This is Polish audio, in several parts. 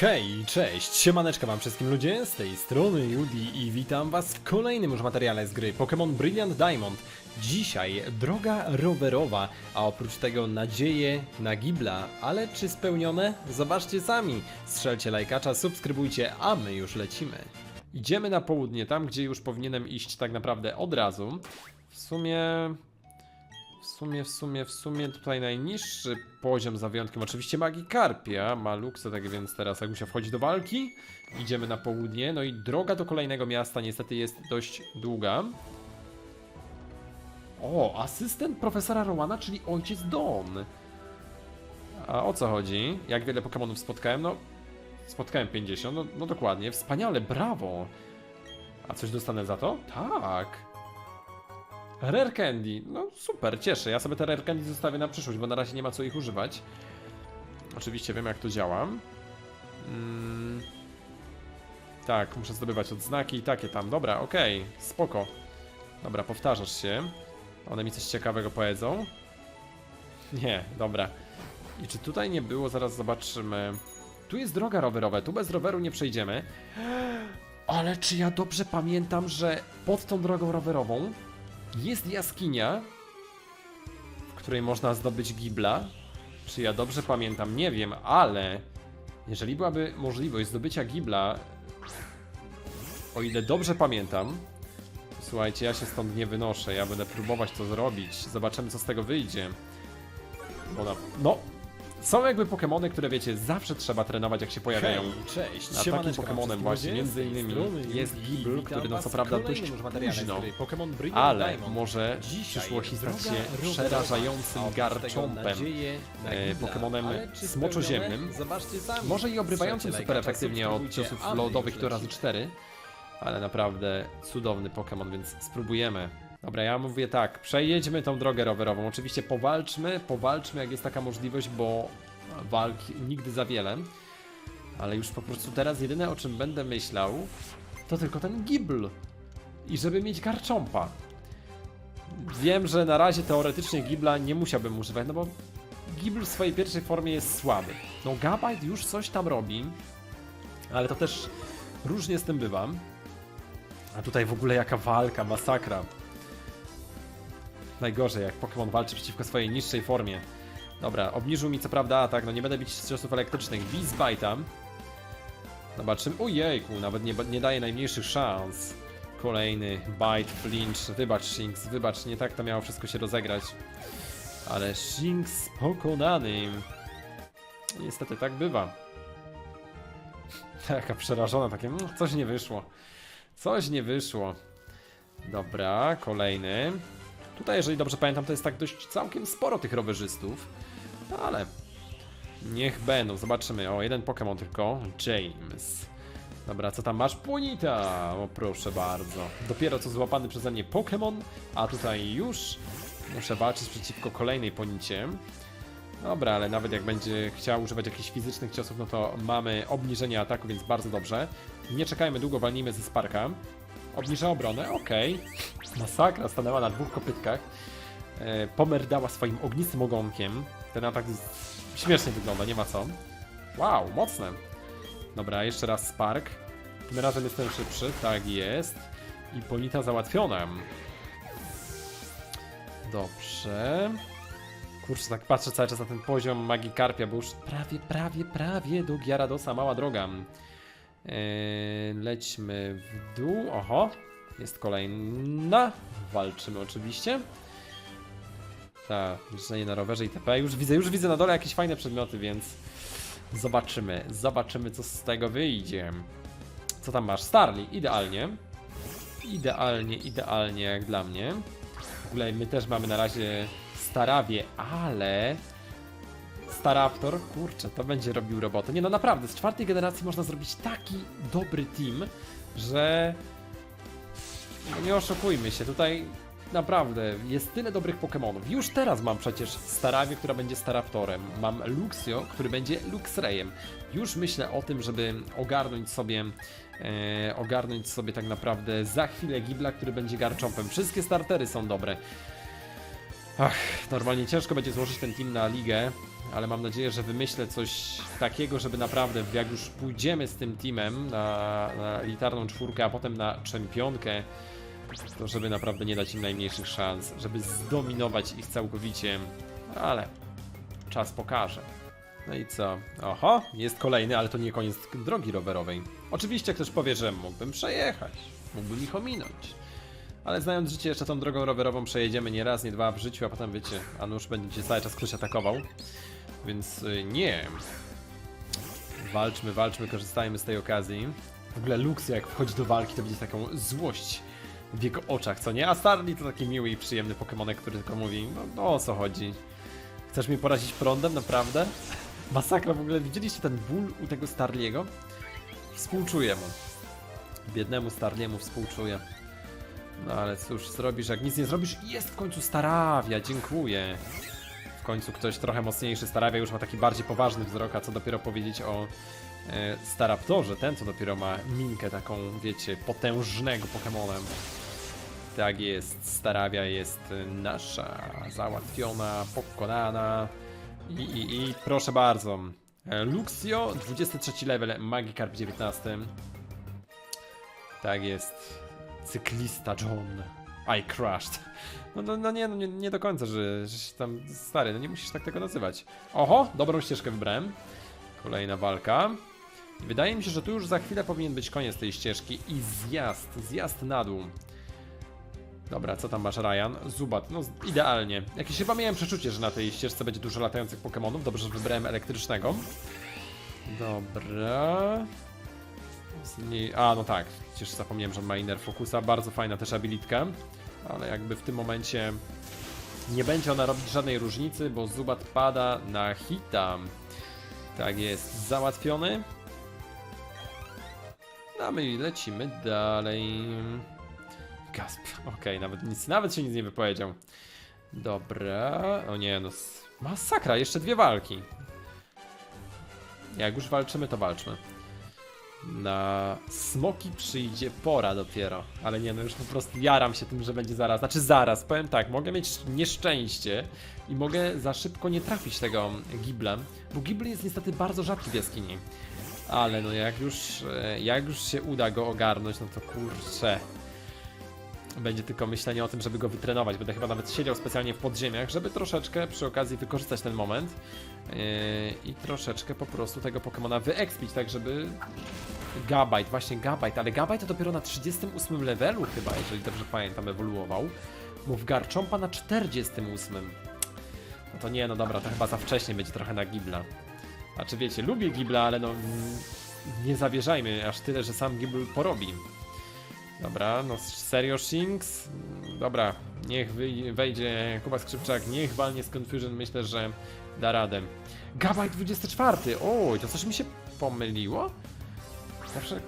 Hej, cześć, siemaneczka wam wszystkim ludzie, z tej strony Judy i witam was w kolejnym już materiale z gry Pokémon Brilliant Diamond. Dzisiaj droga rowerowa, a oprócz tego nadzieje na Gibla, ale czy spełnione? Zobaczcie sami. Strzelcie lajkacza, subskrybujcie, a my już lecimy. Idziemy na południe, tam gdzie już powinienem iść tak naprawdę od razu. W sumie sumie, w sumie, w sumie tutaj najniższy poziom za wyjątkiem oczywiście magii Karpia ma luksę, tak więc teraz jak wchodzi do walki, idziemy na południe, no i droga do kolejnego miasta niestety jest dość długa. O, asystent profesora Rowana, czyli ojciec Don. A o co chodzi? Jak wiele Pokémonów spotkałem? No, spotkałem 50, no, no dokładnie, wspaniale, brawo. A coś dostanę za to? Tak. Rare Candy, no super, cieszę. Ja sobie te Rare Candy zostawię na przyszłość, bo na razie nie ma co ich używać. Oczywiście wiem jak to działa. Mm. Tak, muszę zdobywać odznaki i takie tam. Dobra, okej, spoko. Dobra, powtarzasz się. One mi coś ciekawego powiedzą. Nie, dobra. I czy tutaj nie było? Zaraz zobaczymy. Tu jest droga rowerowa, tu bez roweru nie przejdziemy. Ale czy ja dobrze pamiętam, że pod tą drogą rowerową jest jaskinia, w której można zdobyć gibla. Czy ja dobrze pamiętam? Nie wiem, ale jeżeli byłaby możliwość zdobycia gibla, o ile dobrze pamiętam, słuchajcie, ja się stąd nie wynoszę. Ja będę próbować to zrobić. Zobaczymy, co z tego wyjdzie. Bo na... No, są jakby Pokémony, które wiecie, zawsze trzeba trenować, jak się pojawiają. Hej, cześć, A takim siemaneczko wam Pokemonem wszystkim właśnie, ludzie, między tej innymi strony jest Witam który no was co w prawda kolejnym dość już materiale z późno, gry Pokémon Brilliant ale Diamond. może w Dzisiaj przyszłości stać droga się rowerowa, przerażającym a oprócz tego nadzieje na e, Gibla. Pokemonem Ale czy smoczoziemnym. spełnione? Zobaczcie sami. Może i obrywającym super lajka, efektywnie od subskrybujcie, ciosów a my lodowych już to razy lecimy. 4, ale naprawdę cudowny Pokémon, więc spróbujemy. Dobra, ja mówię tak, przejedźmy tą drogę rowerową. Oczywiście powalczmy, powalczmy jak jest taka możliwość, bo walki nigdy za wiele. Ale już po prostu teraz jedyne o czym będę myślał, to tylko ten Gibl. I żeby mieć Garchompa. Wiem, że na razie teoretycznie Gibla nie musiałbym używać, no bo Gibl w swojej pierwszej formie jest słaby. No Gabite już coś tam robi, ale to też różnie z tym bywa. A tutaj w ogóle jaka walka, masakra. Najgorzej, jak Pokémon walczy przeciwko swojej niższej formie. Dobra, obniżył mi co prawda atak, no nie będę bić z ciosów elektrycznych. Beast Bite'a. Zobaczymy. Ojejku, nawet nie, nie daje najmniejszych szans. Kolejny bite, flinch. Wybacz, Shinx, wybacz, nie tak to miało wszystko się rozegrać. Ale Shinx pokonany. Niestety tak bywa. Taka przerażona, takie "Mm, coś nie wyszło. Coś nie wyszło. Dobra, kolejny. Tutaj, jeżeli dobrze pamiętam, to jest tak dość całkiem sporo tych rowerzystów. No ale niech będą, zobaczymy. O, jeden Pokémon tylko. James. Dobra, co tam masz? Punita! O, proszę bardzo. Dopiero co złapany przeze mnie Pokémon, a tutaj już muszę walczyć przeciwko kolejnej Ponicie. Dobra, ale nawet jak będzie chciał używać jakichś fizycznych ciosów, no to mamy obniżenie ataku, więc bardzo dobrze. Nie czekajmy długo, walnijmy ze Sparka. Obniża obronę, okej. Masakra, stanęła na dwóch kopytkach. E, pomerdała swoim ognistym ogonkiem. Ten atak śmiesznie wygląda, nie ma co. Wow, mocne. Dobra, jeszcze raz Spark. Tym razem jestem szybszy, tak jest. I Ponita załatwiona. Dobrze. Kurczę, tak patrzę cały czas na ten poziom magii Karpia, bo już prawie, prawie, prawie do Gyaradosa mała droga. Eee, lećmy w dół. Oho, jest kolejna. Walczymy oczywiście. Tak, jeżdżenie na rowerze itp. Już widzę, już widzę na dole jakieś fajne przedmioty, więc zobaczymy. Zobaczymy, co z tego wyjdzie. Co tam masz? Starly, idealnie. Idealnie, idealnie jak dla mnie. W ogóle my też mamy na razie Starawie, ale Staraptor, kurczę, to będzie robił robotę. Nie no, naprawdę, z czwartej generacji można zrobić taki dobry team, że nie oszukujmy się, tutaj naprawdę jest tyle dobrych Pokémonów. Już teraz mam przecież Starawię, która będzie Staraptorem. Mam Luxio, który będzie Luxrayem. Już myślę o tym, żeby ogarnąć sobie e, ogarnąć sobie tak naprawdę za chwilę Gibla, który będzie Garchompem. Wszystkie startery są dobre. Ach, normalnie ciężko będzie złożyć ten team na ligę, ale mam nadzieję, że wymyślę coś takiego, żeby naprawdę, jak już pójdziemy z tym teamem na, na elitarną czwórkę, a potem na czempionkę, to żeby naprawdę nie dać im najmniejszych szans, żeby zdominować ich całkowicie, ale czas pokaże. No i co? Oho, jest kolejny, ale to nie koniec drogi rowerowej. Oczywiście ktoś powie, że mógłbym przejechać, mógłbym ich ominąć. Ale znając życie, jeszcze tą drogą rowerową przejedziemy nie raz, nie dwa w życiu, a potem wiecie, a nóż będzie cię cały czas ktoś atakował. Więc y, nie. Walczmy, walczmy, korzystajmy z tej okazji. W ogóle Lux jak wchodzi do walki, to widzi taką złość w jego oczach, co nie? A Starly to taki miły i przyjemny Pokemonek, który tylko mówi, no, no o co chodzi? Chcesz mnie porazić prądem, naprawdę? Masakra, w ogóle widzieliście ten ból u tego Starliego? Współczuję mu. Biednemu Starliemu współczuję. No ale cóż, zrobisz, jak nic nie zrobisz, jest w końcu Starawia, dziękuję. Końcu ktoś trochę mocniejszy Starawia już ma taki bardziej poważny wzrok, a co dopiero powiedzieć o e, Staraptorze, ten co dopiero ma minkę taką, wiecie, potężnego Pokemonem. Tak jest, Starawia jest nasza, załatwiona, pokonana i, i, i proszę bardzo. E, Luxio, 23 level, Magikarp 19. Tak jest. Cyklista John. I crashed. No, no, no nie, no nie, nie do końca, że, że się tam stary, no nie musisz tak tego nazywać. Oho, dobrą ścieżkę wybrałem. Kolejna walka. Wydaje mi się, że tu już za chwilę powinien być koniec tej ścieżki i zjazd, zjazd na dół. Dobra, co tam masz Ryan? Zubat, no idealnie. Jakieś chyba miałem przeczucie, że na tej ścieżce będzie dużo latających Pokemonów. Dobrze, że wybrałem elektrycznego. Dobra. Z niej- A, no tak, przecież zapomniałem, że ma Inner Focusa, bardzo fajna też abilitka, ale jakby w tym momencie nie będzie ona robić żadnej różnicy, bo Zubat pada na hita. Tak jest, załatwiony. No my lecimy dalej. Gasp, okej, nawet nic, nawet się nic nie wypowiedział. Dobra, o nie, no masakra, jeszcze dwie walki. Jak już walczymy, to walczmy. Na smoki przyjdzie pora dopiero. Ale nie, no już po prostu jaram się tym, że będzie zaraz. Znaczy zaraz, powiem tak, mogę mieć nieszczęście i mogę za szybko nie trafić tego gibla, bo gibl jest niestety bardzo rzadki w jaskini. Ale no jak już, e, jak już się uda go ogarnąć, no to kurczę. Będzie tylko myślenie o tym, żeby go wytrenować. Będę chyba nawet siedział specjalnie w podziemiach, żeby troszeczkę przy okazji wykorzystać ten moment yy, i troszeczkę po prostu tego Pokemona wyekspić, tak żeby Gabite, właśnie Gabite, ale Gabite to dopiero na 38 levelu chyba, jeżeli dobrze pamiętam, ewoluował. Mów Garchompa na 48. No to nie, no dobra, to chyba za wcześnie będzie trochę na Gibla. Znaczy wiecie, lubię Gibla, ale no nie zawierzajmy aż tyle, że sam Gibl porobi. Dobra, no serio Shinx? Dobra, niech wejdzie Kuba Skrzypczak, niech walnie z Confusion, myślę, że da radę. Gabaj 24! Oj, to coś mi się pomyliło? Zawsze...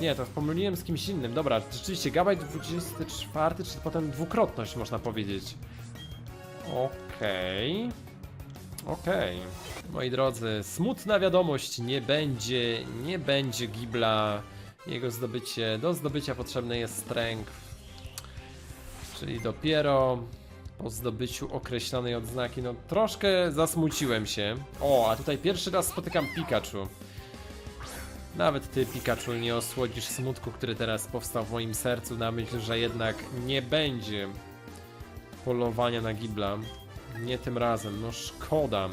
Nie, to pomyliłem z kimś innym. Dobra, rzeczywiście Gabaj 24, czy potem dwukrotność można powiedzieć. Okej. Okej. Moi drodzy, smutna wiadomość, nie będzie, nie będzie Gibla. Jego zdobycie, do zdobycia potrzebny jest strength. Czyli dopiero po zdobyciu określonej odznaki, no troszkę zasmuciłem się. O, a tutaj pierwszy raz spotykam Pikachu. Nawet ty, Pikachu, nie osłodzisz smutku, który teraz powstał w moim sercu na myśl, że jednak nie będzie polowania na Gibla. Nie tym razem, no szkoda.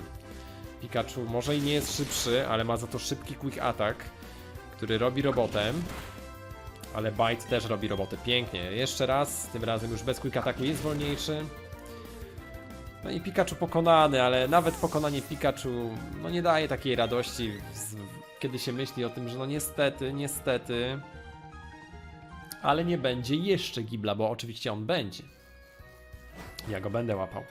Pikachu może i nie jest szybszy, ale ma za to szybki quick attack, który robi robotę. Ale Bite też robi robotę pięknie. Jeszcze raz, tym razem już bez quick attacku jest wolniejszy. No i Pikachu pokonany, ale nawet pokonanie Pikachu no nie daje takiej radości, kiedy się myśli o tym, że no niestety, niestety, ale nie będzie jeszcze Gibla, bo oczywiście on będzie. Ja go będę łapał.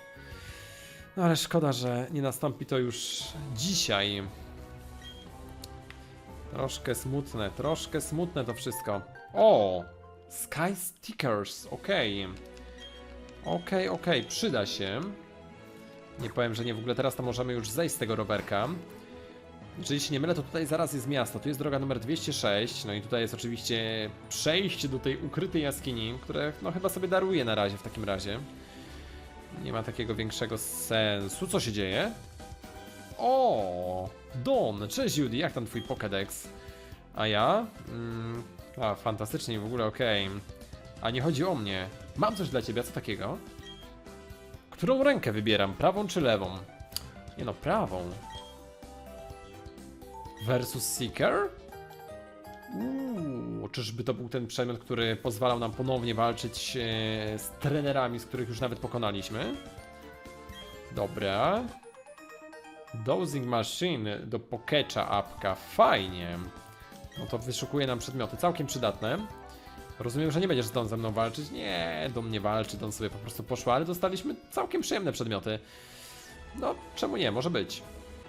No ale szkoda, że nie nastąpi to już dzisiaj. Troszkę smutne, troszkę smutne to wszystko. O! Sky Stickers, okej. Okej, okej, przyda się. Nie powiem, że nie, w ogóle teraz to możemy już zejść z tego rowerka. Jeżeli się nie mylę, to tutaj zaraz jest miasto. Tu jest droga numer 206, no i tutaj jest oczywiście przejście do tej ukrytej jaskini, które no chyba sobie daruję na razie w takim razie. Nie ma takiego większego sensu. Co się dzieje? O, Don, cześć Judy, jak tam twój Pokédex? A ja? Mm, a, fantastycznie, w ogóle okej. A nie chodzi o mnie. Mam coś dla ciebie, co takiego? Którą rękę wybieram, prawą czy lewą? Nie no, prawą. Versus Seeker? Uuu, czyżby to był ten przedmiot, który pozwalał nam ponownie walczyć e, z trenerami, z których już nawet pokonaliśmy? Dobra. Dosing Machine do Pokecza apka. Fajnie. No to wyszukuje nam przedmioty. Całkiem przydatne. Rozumiem, że nie będziesz Don ze mną walczyć. Nie, Don nie walczy, Don sobie po prostu poszła, ale dostaliśmy całkiem przyjemne przedmioty. No, czemu nie? Może być.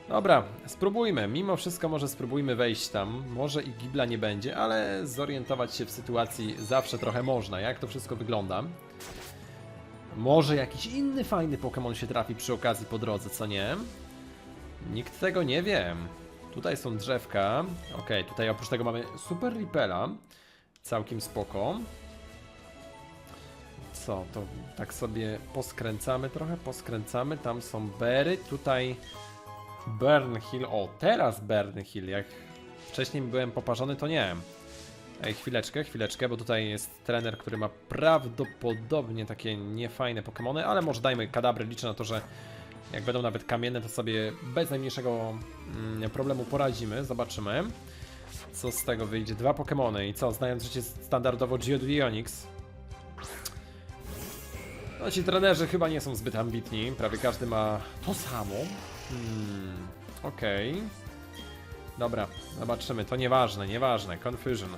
Dobra, spróbujmy. Mimo wszystko może spróbujmy wejść tam. Może i Gibla nie będzie, ale zorientować się w sytuacji zawsze trochę można. Jak to wszystko wygląda. Może jakiś inny fajny Pokémon się trafi przy okazji po drodze, co nie? Nikt tego nie wie. Tutaj są drzewka. Ok, tutaj oprócz tego mamy Super Ripela. Całkiem spoko. Co, to tak sobie poskręcamy trochę, poskręcamy. Tam są bery, tutaj Burn Hill. O, teraz Burn Hill. Jak wcześniej byłem poparzony, to nie. Ej, chwileczkę, chwileczkę, bo tutaj jest trener, który ma prawdopodobnie takie niefajne Pokémony, ale może dajmy kadabry. Liczę na to, że jak będą nawet kamienne, to sobie bez najmniejszego mm, problemu poradzimy. Zobaczymy, co z tego wyjdzie. Dwa Pokémony i co, znając życie standardowo Geodude. No ci trenerzy chyba nie są zbyt ambitni, prawie każdy ma to samo. Hmm, okej. Dobra, zobaczymy, to nieważne, nieważne, Confusion.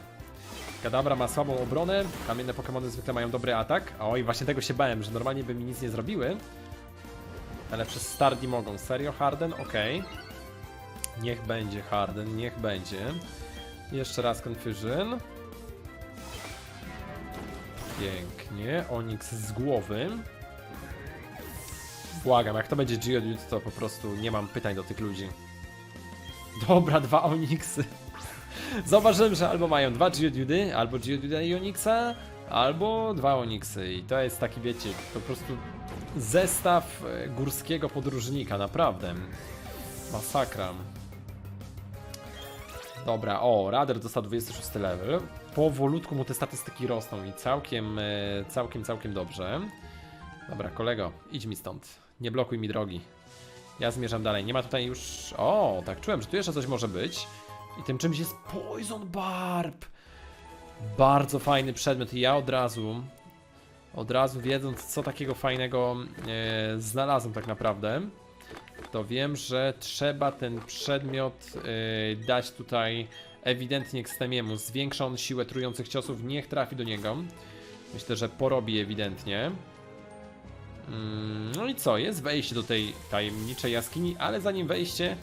Kadabra ma słabą obronę, kamienne Pokémony zwykle mają dobry atak. Oj, właśnie tego się bałem, że normalnie by mi nic nie zrobiły. Ale przez Stardi mogą. Serio? Harden? Okej. Niech będzie Harden, niech będzie. Jeszcze raz Confusion. Pięknie. Onyx z głowy. Błagam, jak to będzie Geodude, to po prostu nie mam pytań do tych ludzi. Dobra, dwa Onyxy. Zauważyłem, że albo mają dwa Geodudy, albo Geodude i Onyxa, albo dwa Onyxy. I to jest taki, wiecie, po prostu zestaw e, górskiego podróżnika, naprawdę. Masakra. Dobra, o, Radar dostał 26 level. Powolutku mu te statystyki rosną i całkiem, e, całkiem, całkiem dobrze. Dobra, kolego, idź mi stąd. Nie blokuj mi drogi. Ja zmierzam dalej. Nie ma tutaj już... O, tak czułem, że tu jeszcze coś może być. I tym czymś jest Poison Barb. Bardzo fajny przedmiot i ja od razu, od razu wiedząc co takiego fajnego e, znalazłem tak naprawdę, to wiem, że trzeba ten przedmiot e, dać tutaj ewidentnie Xtemiemu. Zwiększa on siłę trujących ciosów, niech trafi do niego. Myślę, że porobi ewidentnie. Mm, No i co? Jest wejście do tej tajemniczej jaskini, ale zanim wejście.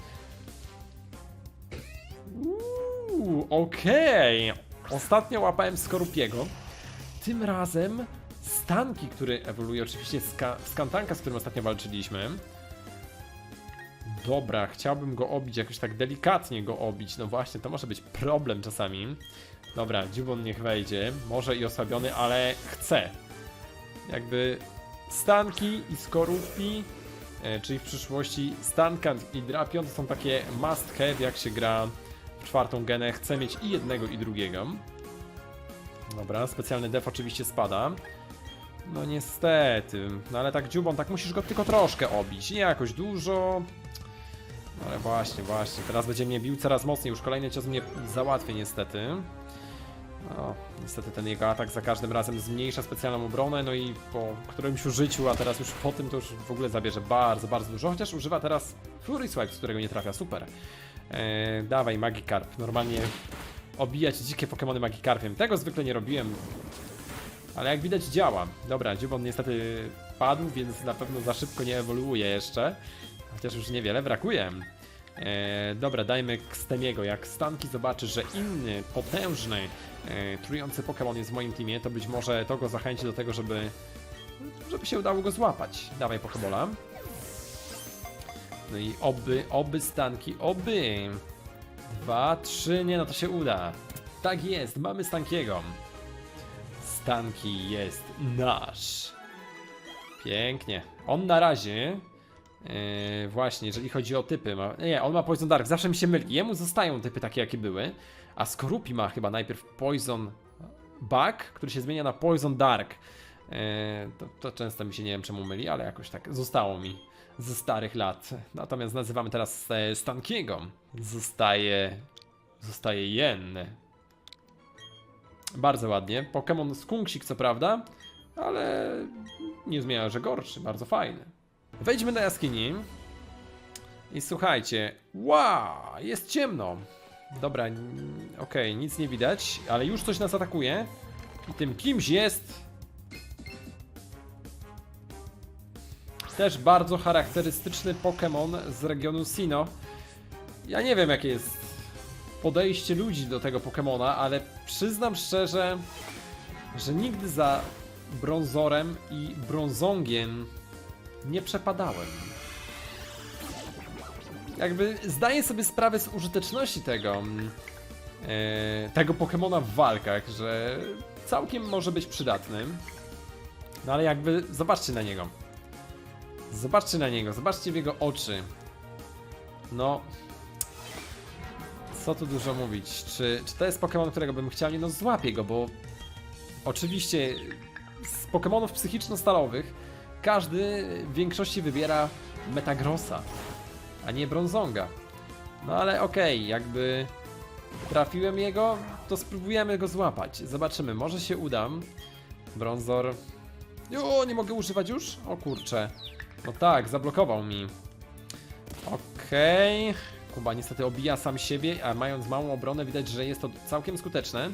Okej. Ostatnio łapałem Skorupiego. Tym razem Stanki, który ewoluuje oczywiście z Ka- z Kantanka, z którym ostatnio walczyliśmy. Dobra, chciałbym go obić, jakoś tak delikatnie go obić. No właśnie, to może być problem czasami. Dobra, Dziubon niech wejdzie. Może i osłabiony, ale chce. Jakby Stanki i Skorupki, e, czyli w przyszłości Stankant i Drapion to są takie must have, jak się gra w czwartą genę. Chcę mieć i jednego, i drugiego. Dobra, specjalny def oczywiście spada. No niestety, no ale tak dziubon, tak musisz go tylko troszkę obić, nie jakoś dużo. No ale właśnie, właśnie, teraz będzie mnie bił coraz mocniej, już kolejny cios mnie załatwi niestety. No, niestety ten jego atak za każdym razem zmniejsza specjalną obronę, no i po którymś użyciu, a teraz już po tym to już w ogóle zabierze bardzo, bardzo dużo, chociaż używa teraz Fury Swipe, z którego nie trafia, super. Eee, dawaj Magikarp, normalnie obijać dzikie Pokémony Magikarpiem, tego zwykle nie robiłem, ale jak widać działa. Dobra, Dziubon niestety padł, więc na pewno za szybko nie ewoluuje jeszcze. Chociaż już niewiele brakuje. E, dobra, dajmy Kstemiego. Jak Stanki zobaczy, że inny, potężny, e, trujący Pokémon jest w moim teamie, to być może to go zachęci do tego, żeby żeby się udało go złapać. Dawaj Pokébola. No i oby, oby Stanki, oby. Dwa, trzy, nie no to się uda. Tak jest, mamy Stankiego. Stanki jest nasz. Pięknie. On na razie Yy, właśnie, jeżeli chodzi o typy. Ma... Nie, on ma Poison Dark, zawsze mi się myli. Jemu zostają typy takie, jakie były. A Skorupi ma chyba najpierw Poison Bug, który się zmienia na Poison Dark. Yy, to, to często mi się nie wiem czemu myli, ale jakoś tak zostało mi ze starych lat. Natomiast nazywamy teraz e, Stankiego. Zostaje. Zostaje Jen. Bardzo ładnie. Pokémon Skunksik co prawda, ale nie zmienia, że gorszy, bardzo fajny. Wejdźmy do jaskini. I słuchajcie. Wow, jest ciemno. Dobra, okej, nic nie widać, ale już coś nas atakuje. I tym kimś jest. Też bardzo charakterystyczny Pokémon z regionu Sino. Ja nie wiem, jakie jest podejście ludzi do tego Pokémona, ale przyznam szczerze, że nigdy za brązorem i brązongiem nie przepadałem. Jakby zdaję sobie sprawę z użyteczności tego, e, tego Pokemona w walkach, że całkiem może być przydatnym. No ale jakby zobaczcie na niego. Zobaczcie na niego, zobaczcie w jego oczy. No. Co tu dużo mówić? Czy, czy to jest Pokémon, którego bym chciał? Nie no, złapię go, bo oczywiście z Pokémonów psychiczno-stalowych każdy w większości wybiera Metagrossa, a nie Bronzonga. No ale okej, jakby trafiłem jego, to spróbujemy go złapać. Zobaczymy, może się udam. Bronzor. O, nie mogę używać już? O kurczę. No tak, zablokował mi. Okej. Kuba niestety obija sam siebie, a mając małą obronę widać, że jest to całkiem skuteczne.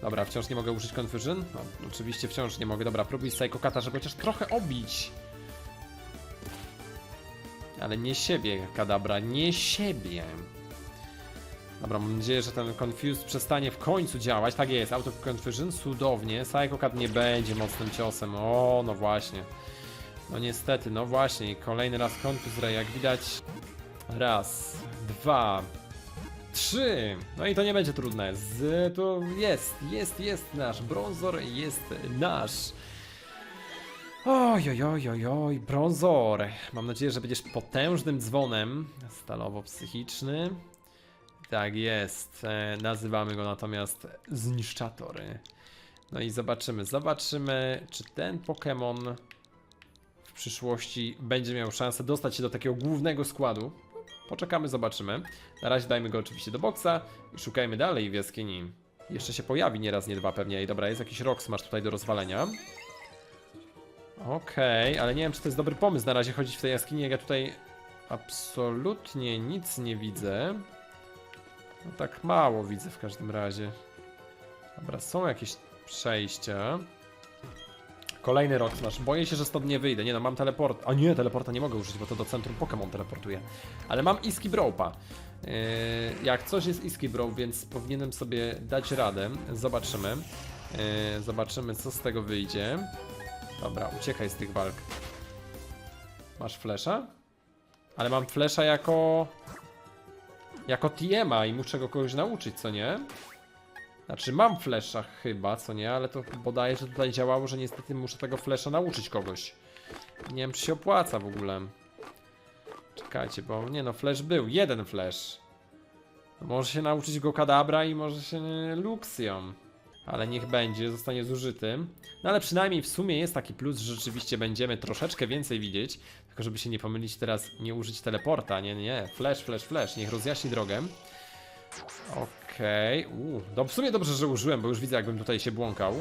Dobra, wciąż nie mogę użyć Confusion. No, oczywiście wciąż nie mogę. Dobra, próbuj Psycho Kata, żeby chociaż trochę obić. Ale nie siebie, Kadabra, nie siebie. Dobra, mam nadzieję, że ten Confuse przestanie w końcu działać. Tak jest, Auto Confusion, cudownie. Psycho Cat nie będzie mocnym ciosem. O, no właśnie. No niestety, no właśnie. Kolejny raz Confuse Ray, jak widać. Raz, dwa, trzy. No i to nie będzie trudne. Z, to jest, jest, jest nasz. Bronzor jest nasz. Oj, oj, oj, oj, oj, brązor. Mam nadzieję, że będziesz potężnym dzwonem. Stalowo-psychiczny. Tak jest. E, nazywamy go natomiast Zniszczator. No i zobaczymy, zobaczymy, czy ten Pokémon w przyszłości będzie miał szansę dostać się do takiego głównego składu. Poczekamy, zobaczymy. Na razie dajmy go oczywiście do boksa i szukajmy dalej w jaskini. Jeszcze się pojawi nieraz, nie dwa pewnie. I dobra, jest jakiś rok masz tutaj do rozwalenia. Okej, ale nie wiem, czy to jest dobry pomysł na razie chodzić w tej jaskini, jak ja tutaj absolutnie nic nie widzę. No tak mało widzę w każdym razie. Dobra, są jakieś przejścia. Kolejny rok masz. Boję się, że stąd nie wyjdę. Nie no, mam teleport. A nie, teleporta nie mogę użyć, bo to do centrum Pokémon teleportuje. Ale mam Iski Bropa. Yy, jak coś jest Iski Bro, więc powinienem sobie dać radę. Zobaczymy. Yy, zobaczymy, co z tego wyjdzie. Dobra, uciekaj z tych walk. Masz flesza? Ale mam flesza jako... Jako TMA i muszę go kogoś nauczyć, co nie? Znaczy mam flesza chyba, co nie? Ale to podaje, że tutaj działało, że niestety muszę tego flesza nauczyć kogoś. Nie wiem, czy się opłaca w ogóle. Czekajcie, bo nie no, flash był. Jeden flash. Może się nauczyć go Kadabra i może się Luxią. Ale niech będzie, zostanie zużyty. No ale przynajmniej w sumie jest taki plus, że rzeczywiście będziemy troszeczkę więcej widzieć. Tylko żeby się nie pomylić teraz, nie użyć teleporta. Nie, nie. Flash, flash, flash. Niech rozjaśni drogę. Okej. Okay. W sumie dobrze, że użyłem, bo już widzę jakbym tutaj się błąkał.